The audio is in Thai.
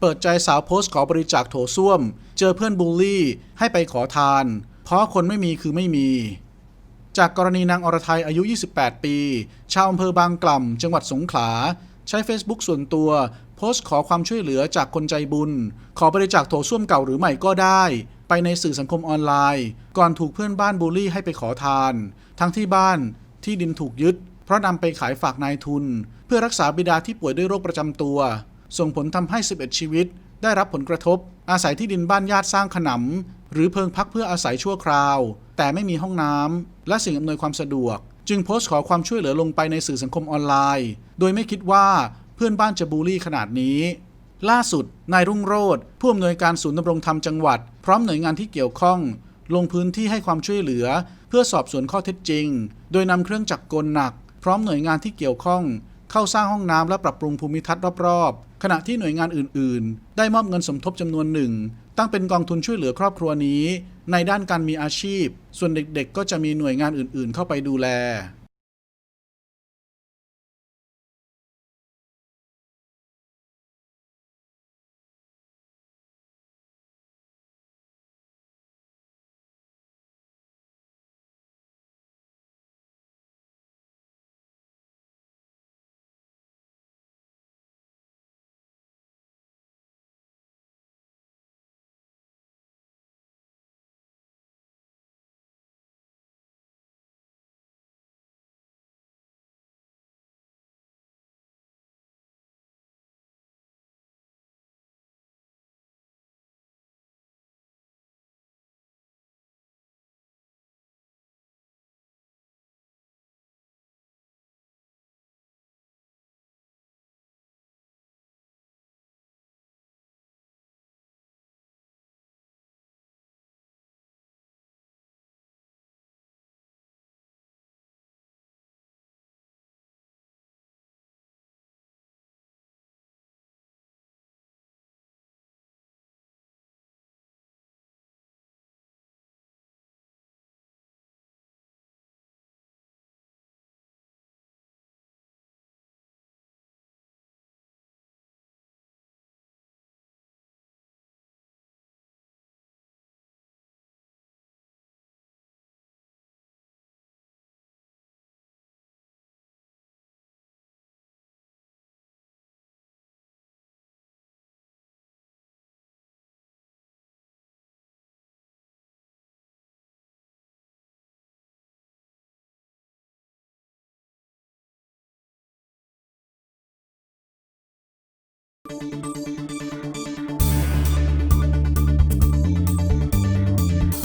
เปิดใจสาวโพสต์ขอบริจาคโถส้วม เจอเพื่อนบูลลี่ ให้ไปขอทาน เพราะคนไม่มีคือไม่มี จากกรณีนางอรไทยอายุ 28 ปี ชาวอำเภอบางกล่ำจังหวัดสงขลา ใช้ Facebook ส่วนตัว โพสต์ขอความช่วยเหลือจากคนใจบุญ ขอบริจาคโถส้วมเก่าหรือใหม่ก็ได้ ไปในสื่อสังคมออนไลน์ ก่อนถูกเพื่อนบ้านบูลลี่ให้ไปขอทาน ทั้งที่บ้านที่ดินถูกยึด เพราะนำไปขายฝากนายทุน เพื่อรักษาบิดาที่ป่วยด้วยโรคประจำตัว ส่งผลทำให้ 11 ชีวิต ได้รับผลกระทบ อาศัยที่ดินบ้านญาติสร้างขนำหรือเพิงพักเพื่ออาศัยชั่วคราว แต่ไม่มีห้องน้ำและสิ่งอำนวยความสะดวก จึงโพสต์ขอความช่วยเหลือลงไปในสื่อสังคมออนไลน์ โดยไม่คิดว่าเพื่อนบ้านจะบูลลี่ขนาดนี้ล่าสุด นายรุ่งโรธผู้อำนวยการศูนย์ดำรงธรรมจังหวัด พร้อมหน่วยงานที่เกี่ยวข้อง ลงพื้นที่ให้ความช่วยเหลือ เพื่อสอบสวนข้อเท็จจริง โดยนำเครื่องจักรกลหนัก พร้อมหน่วยงานที่เกี่ยวข้อง เข้าสร้างห้องน้ำและปรับปรุงภูมิทัศน์รอบๆ ขณะที่หน่วยงานอื่น ๆ ได้มอบเงินสมทบจำนวนหนึ่ง ตั้งเป็นกองทุนช่วยเหลือครอบครัวนี้ ในด้านการมีอาชีพ ส่วนเด็ก ๆ ก็จะมีหน่วยงานอื่น ๆ เข้าไปดูแล Thank you